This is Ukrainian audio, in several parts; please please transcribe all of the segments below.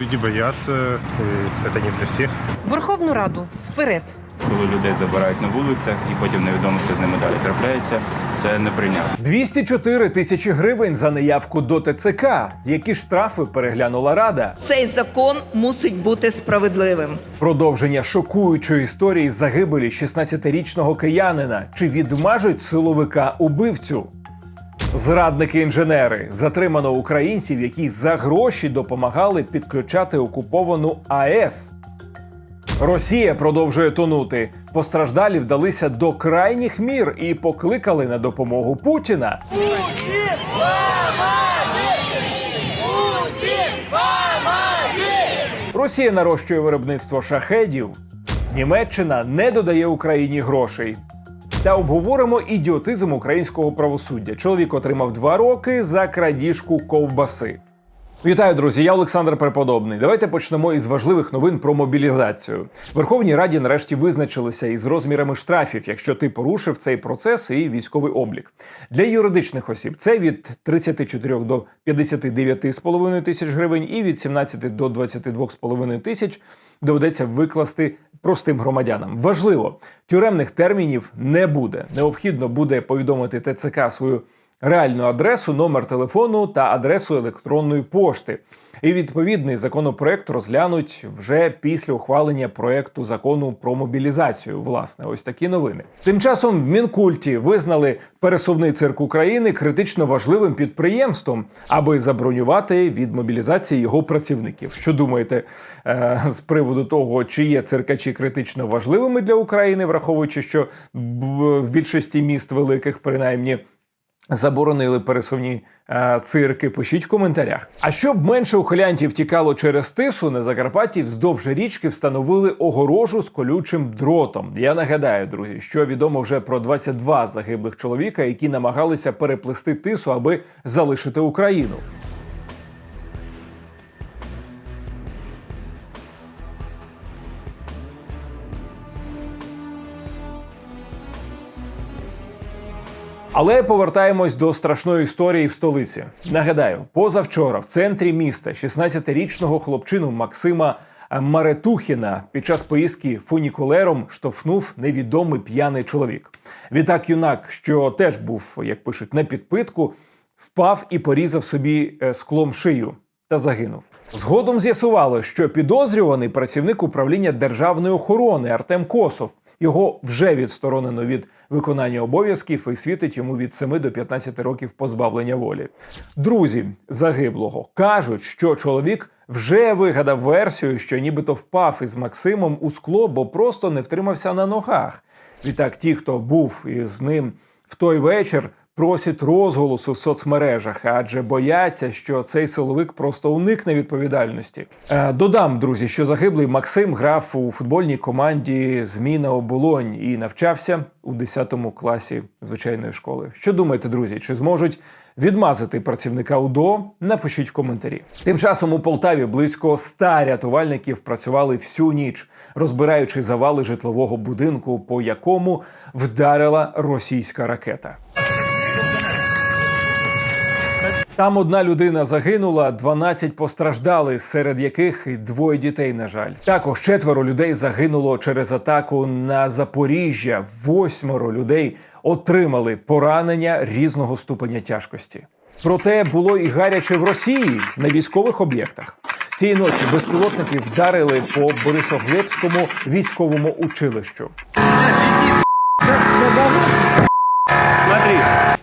Люди боятся, э, это не для всех. Верховну Раду вперед. коли людей забирають на вулицях і потім невідомо, що з ними далі трапляється. Це не неприйнятно. 204 тисячі гривень за неявку до ТЦК. Які штрафи переглянула рада? Цей закон мусить бути справедливим. Продовження шокуючої історії загибелі 16-річного киянина. Чи відмажуть силовика убивцю? Зрадники-інженери затримано українців, які за гроші допомагали підключати окуповану АЕС. Росія продовжує тонути. Постраждалі вдалися до крайніх мір і покликали на допомогу Путіна. Росія нарощує виробництво шахедів. Німеччина не додає Україні грошей. Та обговоримо ідіотизм українського правосуддя. Чоловік отримав два роки за крадіжку ковбаси. Вітаю, друзі! Я Олександр Преподобний. Давайте почнемо із важливих новин про мобілізацію. Верховній Раді нарешті визначилися із розмірами штрафів, якщо ти порушив цей процес і військовий облік. Для юридичних осіб це від 34 до 59,5 тисяч гривень, і від 17 до 22,5 тисяч доведеться викласти простим громадянам. Важливо, тюремних термінів не буде. Необхідно буде повідомити ТЦК свою реальну адресу, номер телефону та адресу електронної пошти. І відповідний законопроект розглянуть вже після ухвалення проекту закону про мобілізацію. Власне, ось такі новини. Тим часом в Мінкульті визнали пересувний цирк України критично важливим підприємством, аби забронювати від мобілізації його працівників. Що думаєте е, з приводу того, чи є циркачі критично важливими для України, враховуючи, що в більшості міст великих, принаймні. Заборонили пересувні е, цирки. Пишіть в коментарях. А щоб менше ухилянтів тікало через тису, на Закарпатті вздовж річки встановили огорожу з колючим дротом. Я нагадаю, друзі, що відомо вже про 22 загиблих чоловіка, які намагалися переплести тису, аби залишити Україну. Але повертаємось до страшної історії в столиці. Нагадаю, позавчора в центрі міста 16-річного хлопчину Максима Маретухіна під час поїздки фунікулером штовхнув невідомий п'яний чоловік. Відтак, юнак, що теж був, як пишуть, на підпитку, впав і порізав собі е, склом шию та загинув. Згодом з'ясувало, що підозрюваний працівник управління державної охорони Артем Косов. Його вже відсторонено від виконання обов'язків і світить йому від 7 до 15 років позбавлення волі. Друзі загиблого кажуть, що чоловік вже вигадав версію, що нібито впав із Максимом у скло, бо просто не втримався на ногах. Відтак, ті, хто був із ним в той вечір, просять розголосу в соцмережах, адже бояться, що цей силовик просто уникне відповідальності. Е, додам, друзі, що загиблий Максим грав у футбольній команді Зміна Оболонь і навчався у 10 класі звичайної школи. Що думаєте, друзі? Чи зможуть відмазати працівника УДО? Напишіть в коментарі. Тим часом у Полтаві близько 100 рятувальників працювали всю ніч, розбираючи завали житлового будинку, по якому вдарила російська ракета. Там одна людина загинула, 12 постраждали, серед яких і двоє дітей. На жаль, також четверо людей загинуло через атаку на Запоріжжя. Восьмеро людей отримали поранення різного ступеня тяжкості. Проте було і гаряче в Росії на військових об'єктах. Цієї ночі безпілотники вдарили по Борисоглебському військовому училищу.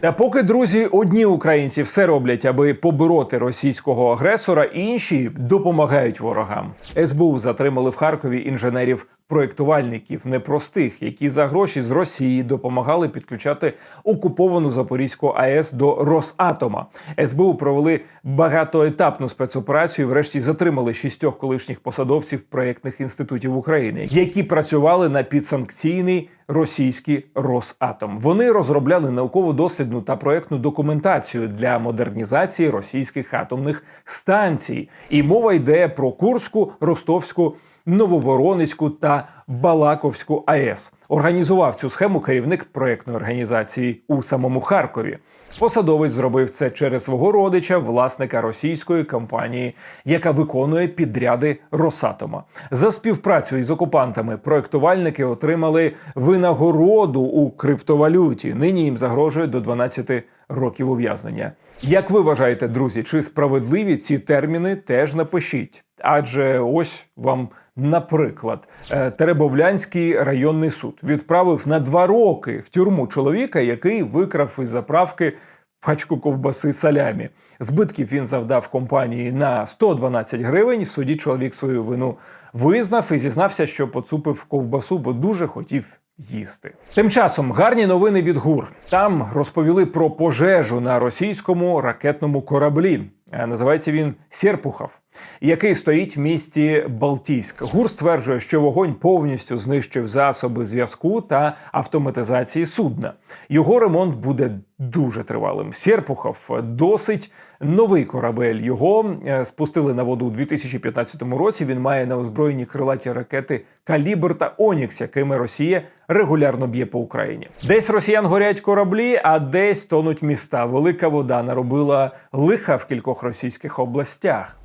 Та поки друзі, одні українці все роблять, аби побороти російського агресора, інші допомагають ворогам. СБУ затримали в Харкові інженерів. Проєктувальників непростих, які за гроші з Росії допомагали підключати окуповану Запорізьку АЕС до Росатома. СБУ провели багатоетапну спецоперацію. і Врешті затримали шістьох колишніх посадовців проєктних інститутів України, які працювали на підсанкційний російський Росатом. Вони розробляли науково-дослідну та проектну документацію для модернізації російських атомних станцій. І мова йде про Курську, Ростовську Нововоронецьку та Балаковську АЕС. Організував цю схему керівник проєктної організації у самому Харкові. Посадовець зробив це через свого родича, власника російської компанії, яка виконує підряди Росатома. За співпрацю із окупантами проєктувальники отримали винагороду у криптовалюті. Нині їм загрожує до 12 років ув'язнення. Як ви вважаєте, друзі, чи справедливі ці терміни теж напишіть? Адже ось вам, наприклад, е, Теребовлянський районний суд відправив на два роки в тюрму чоловіка, який викрав із заправки пачку ковбаси салямі. Збитків він завдав компанії на 112 гривень. В суді чоловік свою вину визнав і зізнався, що поцупив ковбасу, бо дуже хотів їсти. Тим часом гарні новини від ГУР. Там розповіли про пожежу на російському ракетному кораблі. Е, Називається він Серпухов, який стоїть в місті Балтійськ. ГУР стверджує, що вогонь повністю знищив засоби зв'язку та автоматизації судна. Його ремонт буде дуже тривалим. Серпухов досить новий корабель. Його е, спустили на воду у 2015 році. Він має на озброєнні крилаті ракети Калібр та Онікс, якими Росія регулярно б'є по Україні. Десь росіян горять кораблі, а десь тонуть міста. Велика вода наробила лиха в кількох російських областях.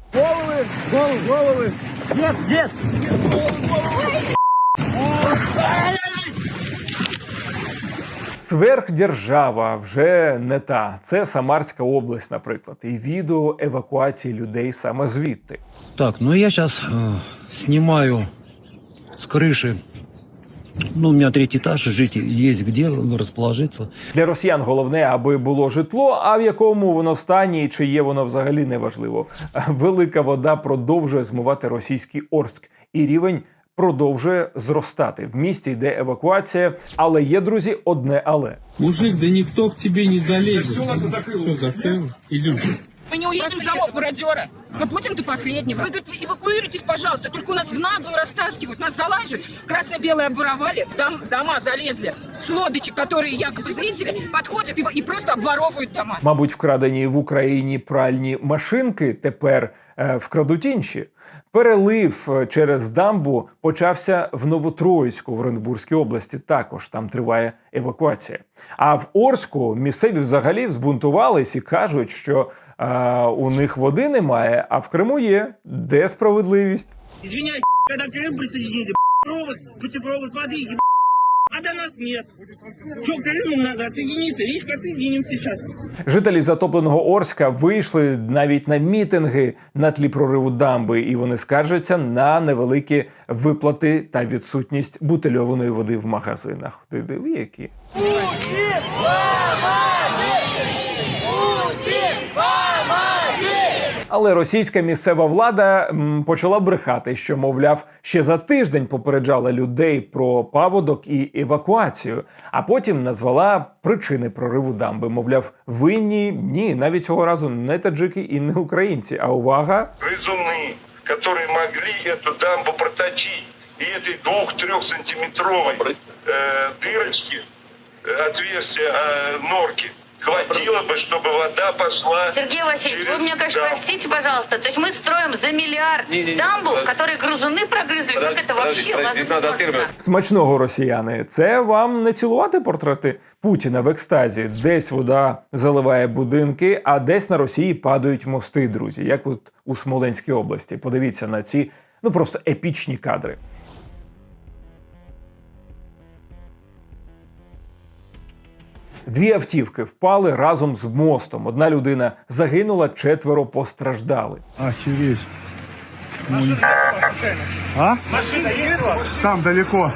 Сверхдержава вже не та. Це Самарська область, наприклад, і відео евакуації людей саме звідти. Так, ну я сейчас снимаю с крыши. Ну, у меня третий этаж, жить есть где расположиться. Для росіян головне, аби було житло, а в якому воно стані і чи є воно взагалі неважливо. Велика вода продовжує змивати російський Орськ, і рівень продовжує зростати. В місті йде евакуація, але є друзі одне але. Мужик, да ніхто к тебе не залізе. Все, закрило. Идем. Мы не уедем с домов мародера. Мы будем до последнего. Вы, говорит, эвакуируйтесь, пожалуйста. Только у нас в наглую растаскивают. Нас залазят. Красно-белые обворовали. В дом- дома залезли. С лодочек, которые якобы зрители, подходят и, и просто обворовывают дома. Мабуть, вкрадені в Україні пральні машинки тепер е, вкрадуть інші. Перелив е, через дамбу почався в Новотроїцьку в Оренбурзькій області. Також там триває евакуація. А в Орську місцеві взагалі збунтувались і кажуть, що е, у них води немає, а в Криму є. Де справедливість? Извиняюсь, когда Крым присоединили, провод, путепровод воды, еб... а до нас нет. Че, Крыму надо отсоединиться? Видишь, отсоединим сейчас. Жителі затопленого Орська вийшли навіть на мітинги на тлі прориву дамби, і вони скаржаться на невеликі виплати та відсутність бутильованої води в магазинах. Ти диви, які. Але російська місцева влада м, почала брехати, що, мовляв, ще за тиждень попереджала людей про паводок і евакуацію, а потім назвала причини прориву дамби. Мовляв, винні ні, навіть цього разу не таджики і не українці. А увага! грызуны, которые могли эту дамбу проточить. И этой двух-трехсантиметровой э, дырочки, э, отверстия э, норки хватило бы, чтобы вода пошла Сергей Васильевич, через вы меня, конечно, дамбу. простите, пожалуйста. То есть мы строим за миллиард дамбу, которую грызуны прогрызли. как это вообще возможно? Смачного росіяни, це вам не цілувати портрети Путіна в екстазі. Десь вода заливає будинки, а десь на Росії падають мости, друзі. Як от у Смоленській області. Подивіться на ці ну просто епічні кадри. Дві автівки впали разом з мостом. Одна людина загинула, четверо постраждали. Охереть. А? Там далеко.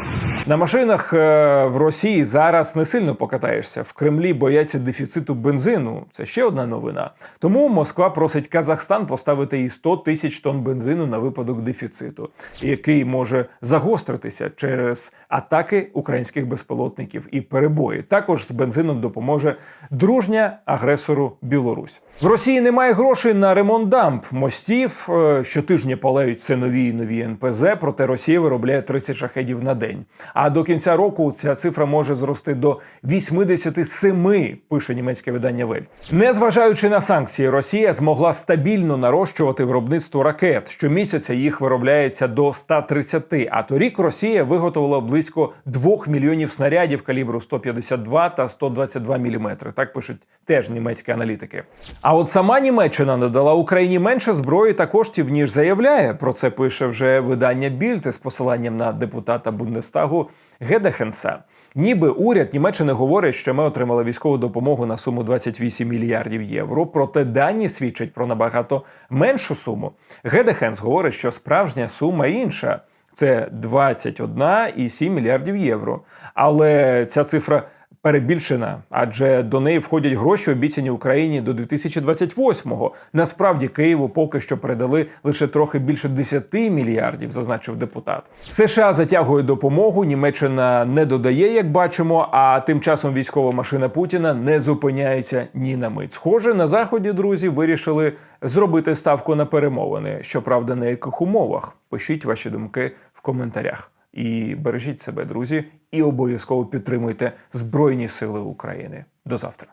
На машинах е, в Росії зараз не сильно покатаєшся. В Кремлі бояться дефіциту бензину. Це ще одна новина. Тому Москва просить Казахстан поставити їй 100 тисяч тонн бензину на випадок дефіциту, який може загостритися через атаки українських безпілотників і перебої. Також з бензином допоможе дружня агресору Білорусь. В Росії немає грошей на ремонт дамб, мостів. Е, Щотижня палають все нові і нові НПЗ, проте Росія виробляє 30 шахедів на день. А до кінця року ця цифра може зрости до 87, пише німецьке видання Вель. Незважаючи на санкції, Росія змогла стабільно нарощувати виробництво ракет. Щомісяця їх виробляється до 130, А торік Росія виготовила близько 2 мільйонів снарядів калібру 152 та 122 мм. Так пишуть теж німецькі аналітики. А от сама Німеччина надала Україні менше зброї та коштів ніж заявляє. Про це пише вже видання Більте з посиланням на депутата Бундестагу Гедехенса. Ніби уряд Німеччини говорить, що ми отримали військову допомогу на суму 28 мільярдів євро. Проте дані свідчать про набагато меншу суму. Гедехенс говорить, що справжня сума інша. Це 21,7 мільярдів євро. Але ця цифра перебільшена, адже до неї входять гроші, обіцяні Україні до 2028-го. Насправді Києву поки що передали лише трохи більше 10 мільярдів, зазначив депутат. США затягує допомогу. Німеччина не додає, як бачимо. А тим часом військова машина Путіна не зупиняється ні на мить. Схоже, на заході друзі вирішили зробити ставку на перемовини. Щоправда, на яких умовах? Пишіть ваші думки в коментарях. І бережіть себе, друзі, і обов'язково підтримуйте Збройні Сили України. До завтра.